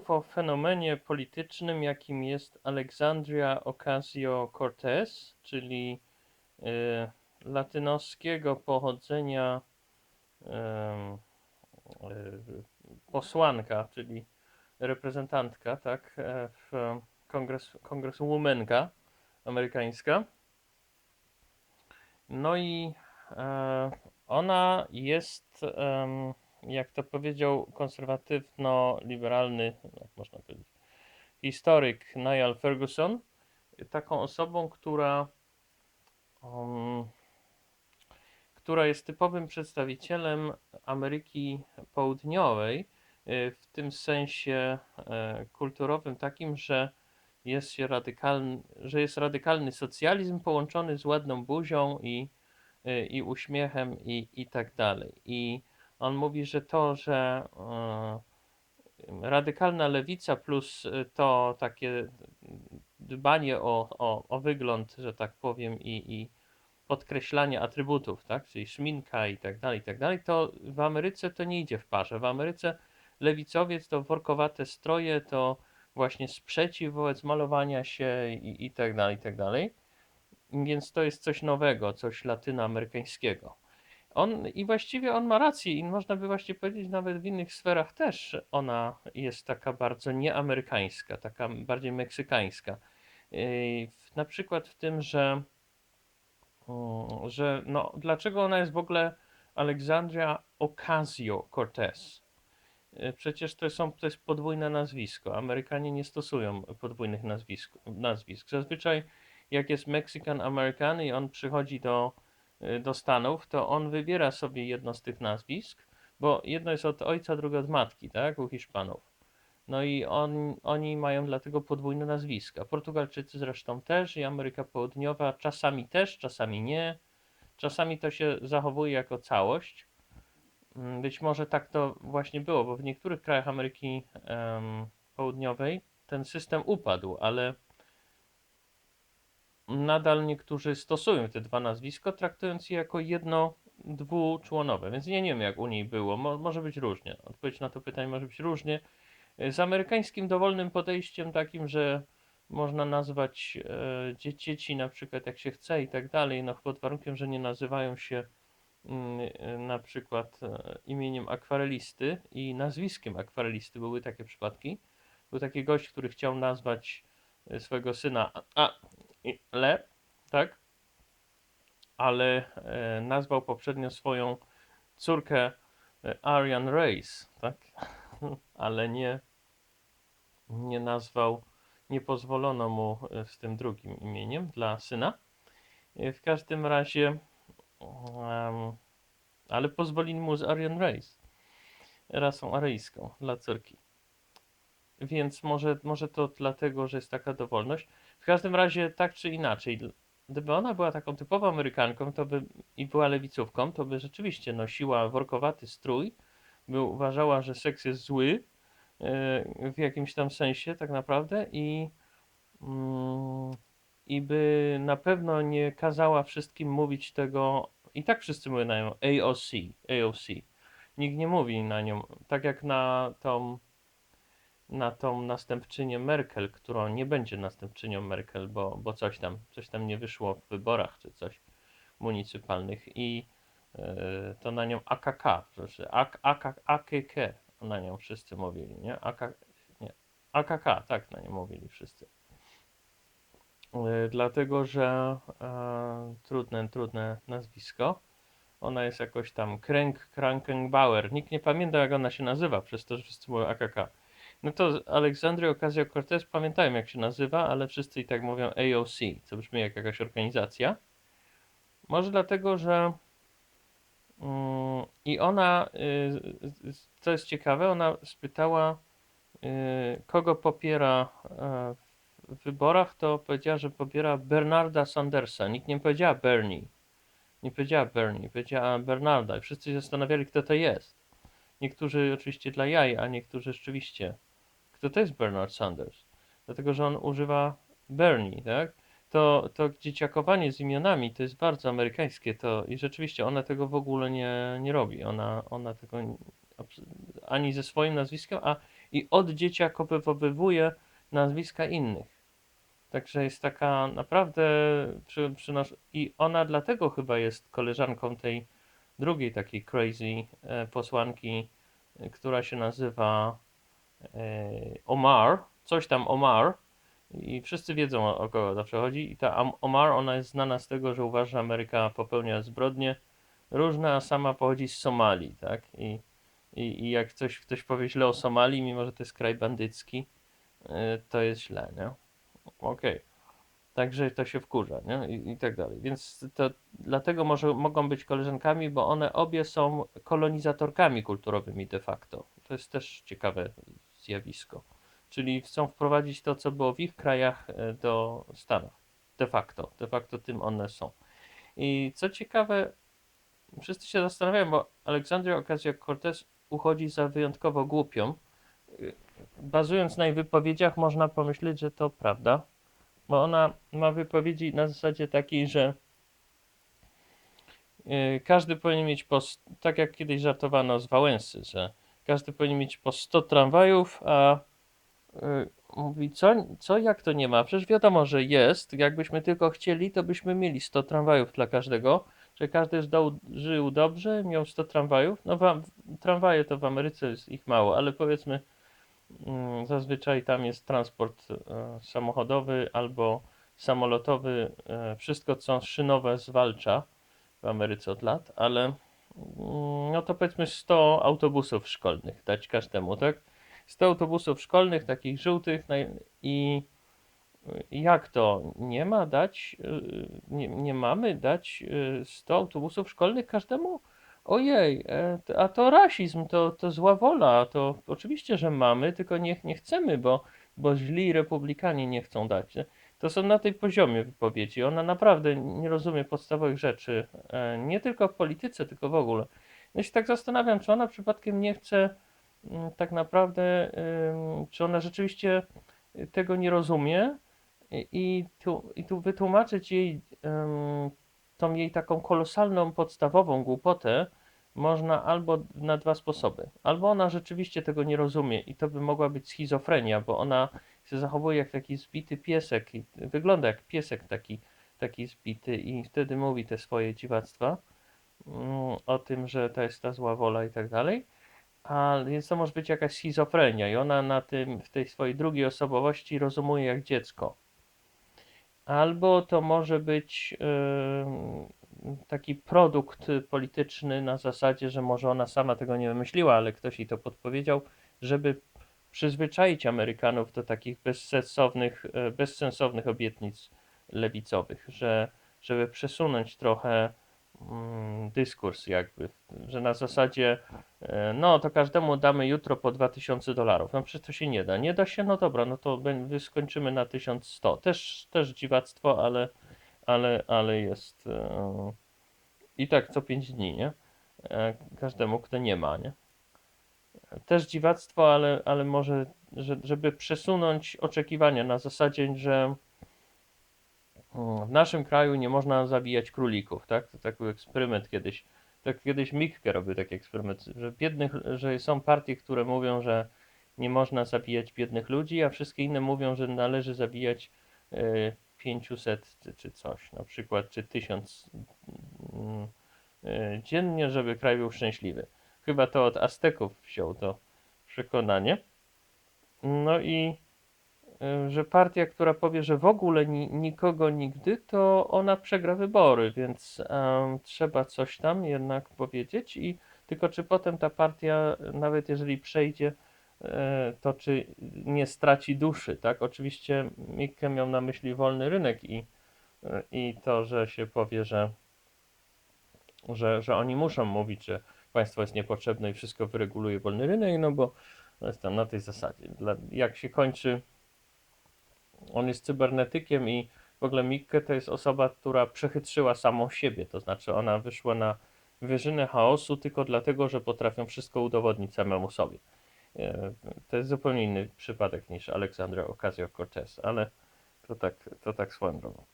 powiedziałów o fenomenie politycznym, jakim jest Alexandria Ocasio-Cortez, czyli y, latynoskiego pochodzenia y, posłanka, czyli reprezentantka, tak, e, w kongres, kongreswomanka amerykańska. No i e, ona jest, jak to powiedział konserwatywno-liberalny, jak można powiedzieć, historyk Niall Ferguson, taką osobą, która, em, która jest typowym przedstawicielem Ameryki Południowej, y, w tym sensie e, kulturowym takim, że jest się radykalny, że jest radykalny socjalizm połączony z ładną buzią i, y, i uśmiechem i, i tak dalej. I on mówi, że to, że e, radykalna lewica plus y, to takie dbanie o, o, o wygląd, że tak powiem, i, i podkreślanie atrybutów, tak, czyli szminka i tak dalej, i tak dalej, to w Ameryce to nie idzie w parze. W Ameryce lewicowiec to workowate stroje, to właśnie sprzeciw wobec malowania się i, i tak dalej, i tak dalej. Więc to jest coś nowego, coś latynoamerykańskiego. On, I właściwie on ma rację i można by właśnie powiedzieć, nawet w innych sferach też ona jest taka bardzo nieamerykańska, taka bardziej meksykańska. Yy, Na przykład w tym, że, że no, dlaczego ona jest w ogóle Alexandria Ocasio-Cortez? Yy, Przecież to, są, to jest podwójne nazwisko. Amerykanie nie stosują podwójnych nazwisk. nazwisk. Zazwyczaj jak jest Mexican American i on przychodzi do, do Stanów, to on wybiera sobie jedno z tych nazwisk, bo jedno jest od ojca, drugie od matki, tak, u Hiszpanów. No i on, oni mają dlatego podwójne nazwiska. Portugalczycy zresztą też i Ameryka Południowa czasami też, czasami nie. Czasami to się zachowuje jako całość. Mm, Być może tak to właśnie było, bo w niektórych krajach Ameryki em, Południowej ten system upadł, ale nadal niektórzy stosują te dwa nazwiska, traktując je jako jedno dwuczłonowe. Więc nie, nie wiem, jak u niej było. Mo, może być różnie. Odpowiedź na to pytanie może być różnie. Z amerykańskim dowolnym podejściem, takim, że można nazwać e, dzie- dzieci na przykład jak się chce i tak dalej, no pod warunkiem, że nie nazywają się mm, y, na przykład e, imieniem akwarelisty i nazwiskiem akwarelisty. Były takie przypadki. Był taki gość, który chciał nazwać e, swojego syna a, Le, tak? Ale e, nazwał poprzednio swoją córkę e, Arian Race, tak? Ale nie, nie nazwał, nie pozwolono mu e, z tym drugim imieniem dla syna. W każdym razie, em, ale pozwolili mu z Arian Race, rasą aryjską dla córki. Więc może, może to dlatego, że jest taka dowolność. W każdym razie, tak czy inaczej, gdyby ona była taką typową Amerykanką to by, i była lewicówką, to by rzeczywiście nosiła workowaty strój, by uważała, że seks jest zły e, w jakimś tam sensie tak naprawdę i, mm, i by na pewno nie kazała wszystkim mówić tego, i tak wszyscy mówią na nią AOC, AOC. Nikt nie mówi na nią, tak jak na tą na tą następczynię Merkel, którą nie będzie następczynią Merkel, bo, bo coś tam, coś tam nie wyszło w wyborach czy coś municypalnych i e, to na nią AKK, proszę, AK, AK, AKK, na nią wszyscy mówili, nie? AK, nie, AKK, tak na nią mówili wszyscy. E, dlatego, że e, trudne, trudne nazwisko. Ona jest jakoś tam Kręg Krankenbauer. Nikt nie pamięta, jak ona się nazywa, przez to, że wszyscy mówią AKK. No to Aleksandria Ocasio-Cortez pamiętałem jak się nazywa, ale wszyscy i tak mówią AOC, co brzmi jak jakaś organizacja. Może dlatego, że mm, i ona, y, co jest ciekawe, ona spytała, y, kogo popiera e, w wyborach, to powiedziała, że popiera Bernarda Sandersa. Nikt nie powiedziała Bernie. Nie powiedziała Bernie, powiedziała Bernarda. I wszyscy się zastanawiali, kto to jest. Niektórzy oczywiście dla jaj, a niektórzy rzeczywiście. Kto to jest Bernard Sanders? Dlatego, że on używa Bernie, tak? To, to dzieciakowanie z imionami to jest bardzo amerykańskie to i rzeczywiście ona tego w ogóle nie, nie robi. Ona, ona tego ani ze swoim nazwiskiem, a i oddzieciakowywuje nazwiska innych. Także jest taka naprawdę przy, przynosz... i ona dlatego chyba jest koleżanką tej drugiej takiej crazy e, posłanki, e, która się nazywa Omar, coś tam Omar i wszyscy wiedzą o, kogo zawsze chodzi i ta Omar, ona jest znana z tego, że uważa, że Ameryka popełnia zbrodnie różne, a sama pochodzi z Somalii, tak? I, i, i jak coś, ktoś powie źle o Somalii, mimo że to jest kraj bandycki, e, to jest źle, nie? Okej. Także to się wkurza, nie? I, I tak dalej. Więc to dlatego może mogą być koleżankami, bo one obie są kolonizatorkami kulturowymi de facto. To jest też ciekawe zjawisko. Czyli chcą wprowadzić to, co było w ich krajach e, do Stanów. De facto. De facto tym one są. I co ciekawe, wszyscy się zastanawiają, bo Aleksandria Ocasio-Cortez uchodzi za wyjątkowo głupią. Y, Bazując na jej wypowiedziach, można pomyśleć, że to prawda, bo ona ma wypowiedzi na zasadzie takiej, że y, każdy powinien mieć tak jak kiedyś żartowano z Wałęsy, że każdy powinien mieć po 100 tramwajów, a y, mówi, co, co jak to nie ma? Przecież wiadomo, że jest, jakbyśmy tylko chcieli, to byśmy mieli 100 tramwajów dla każdego, że każdy zdał, żył dobrze, miał 100 tramwajów. No wam, tramwaje to w Ameryce jest ich mało, ale powiedzmy mm, zazwyczaj tam jest transport e, samochodowy albo samolotowy, e, wszystko co szynowe zwalcza w Ameryce od lat, ale no to powiedzmy 100 autobusów szkolnych dać każdemu, tak? 100 autobusów szkolnych, takich żółtych i jak to? Nie ma dać, y, nie, nie mamy dać y, 100 autobusów szkolnych każdemu? Ojej, e, a to rasizm, to, to zła wola, to oczywiście, że mamy, tylko nie, nie chcemy, bo, bo źli republikanie nie chcą dać. To są na tej poziomie wypowiedzi. Ona naprawdę nie rozumie podstawowych rzeczy, e, nie tylko w polityce, tylko w ogóle. Ja się tak zastanawiam, czy ona przypadkiem nie chce mm, tak naprawdę, czy ona rzeczywiście tego nie rozumie i, tu, i tu wytłumaczyć jej tą jej taką kolosalną, podstawową głupotę można albo na dwa sposoby. Albo ona rzeczywiście tego nie rozumie i to by mogła być schizofrenia, bo ona się zachowuje jak taki zbity piesek i wygląda jak piesek taki, taki zbity i wtedy mówi te swoje dziwactwa mm, o tym, że to jest ta zła wola i tak dalej. A więc to może być jakaś schizofrenia i ona na tym, w tej swojej drugiej osobowości rozumuje jak dziecko. Albo to może być ym, taki produkt polityczny na zasadzie, że może ona sama tego nie wymyśliła, ale ktoś jej to podpowiedział, żeby przyzwyczaić Amerykanów do takich bezsensownych, e, bezsensownych obietnic lewicowych, że żeby przesunąć trochę mm, dyskurs jakby, że na zasadzie e, no to każdemu damy jutro po 2000 dolarów. No przecież to się nie da. Nie da się, no dobra, no to skończymy na 1100. Też, też dziwactwo, ale, ale, ale jest e, i tak co 5 dni, nie? Każdemu, kto nie ma, nie? Też dziwactwo, ale, ale może, że, żeby przesunąć oczekiwania na zasadzie, że w naszym kraju nie można zabijać królików, tak? To taki eksperyment kiedyś. Tak kiedyś Mikke robił taki eksperyment, że biednych, że są partie, które mówią, że nie można zabijać biednych ludzi, a wszystkie inne mówią, że należy zabijać e, 500 czy, czy coś, na przykład, czy 1000 mm, e, dziennie, żeby kraj był szczęśliwy. Chyba to od Azteków wziął to przekonanie. No i y, że partia, która powie, że w ogóle ni nikogo nigdy, to ona przegra wybory, więc em, trzeba coś tam jednak powiedzieć i tylko czy potem ta partia, nawet jeżeli przejdzie, e, to czy nie straci duszy, tak? Oczywiście Mikke miał na myśli wolny rynek i, e, i to, że się powie, że, że, że oni muszą mówić, że państwo jest niepotrzebne i wszystko wyreguluje wolny rynek, no bo jest tam na tej zasadzie. Dla, jak się kończy, on jest cybernetykiem i w ogóle Mikke to jest osoba, która przechytrzyła samą siebie, to znaczy ona wyszła na wyżynę chaosu tylko dlatego, że potrafią wszystko udowodnić samemu sobie. E, To jest zupełnie inny przypadek niż Aleksandra Ocasio-Cortez, ale to tak, to tak swoją drogą.